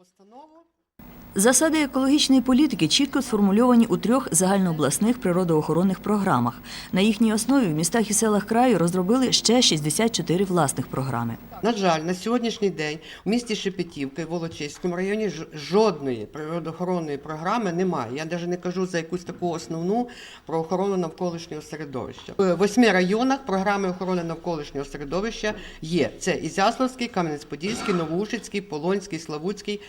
Постанову Засади екологічної політики чітко сформульовані у трьох загальнообласних природоохоронних програмах. На їхній основі в містах і селах краю розробили ще 64 власних програми. На жаль, на сьогоднішній день у місті Шепетівка і Волочиському районі жодної природоохоронної програми немає. Я навіть не кажу за якусь таку основну про охорону навколишнього середовища. В восьми районах програми охорони навколишнього середовища є. Це Ізяславський, Кам'янець-Подільський, Новоушицький, Полонський, Славутський,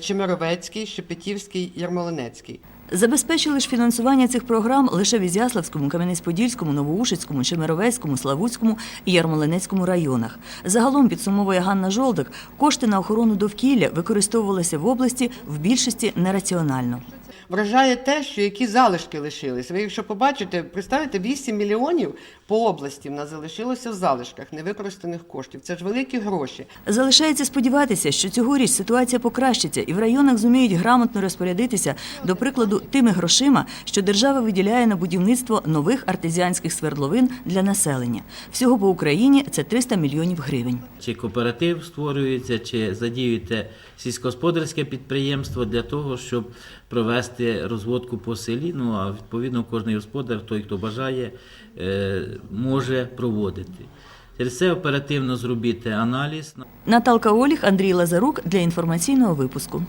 Чемеровецький, Шепетівський, Ярмолинецький. Забезпечили ж фінансування цих програм лише в Ізяславському, Кам'янець-Подільському, Новоушицькому, Чемеровецькому, Славутському і Ярмолинецькому районах. Загалом, підсумовує Ганна Жолдик, кошти на охорону довкілля використовувалися в області в більшості нераціонально. Вражає те, що які залишки лишились. Ви якщо побачите, представте, 8 мільйонів по області в нас залишилося в залишках невикористаних коштів. Це ж великі гроші. Залишається сподіватися, що цьогоріч ситуація покращиться і в районах зуміють грамотно розпорядитися, до прикладу, тими грошима, що держава виділяє на будівництво нових артезіанських свердловин для населення. Всього по Україні це 300 мільйонів гривень. Чи кооператив створюється, чи задіюєте сільськогосподарське підприємство для того, щоб провести розводку по селі. Ну а відповідно кожний господар, той, хто бажає, е, може проводити. Через це оперативно зробити аналіз. Наталка Оліх, Андрій Лазарук для інформаційного випуску.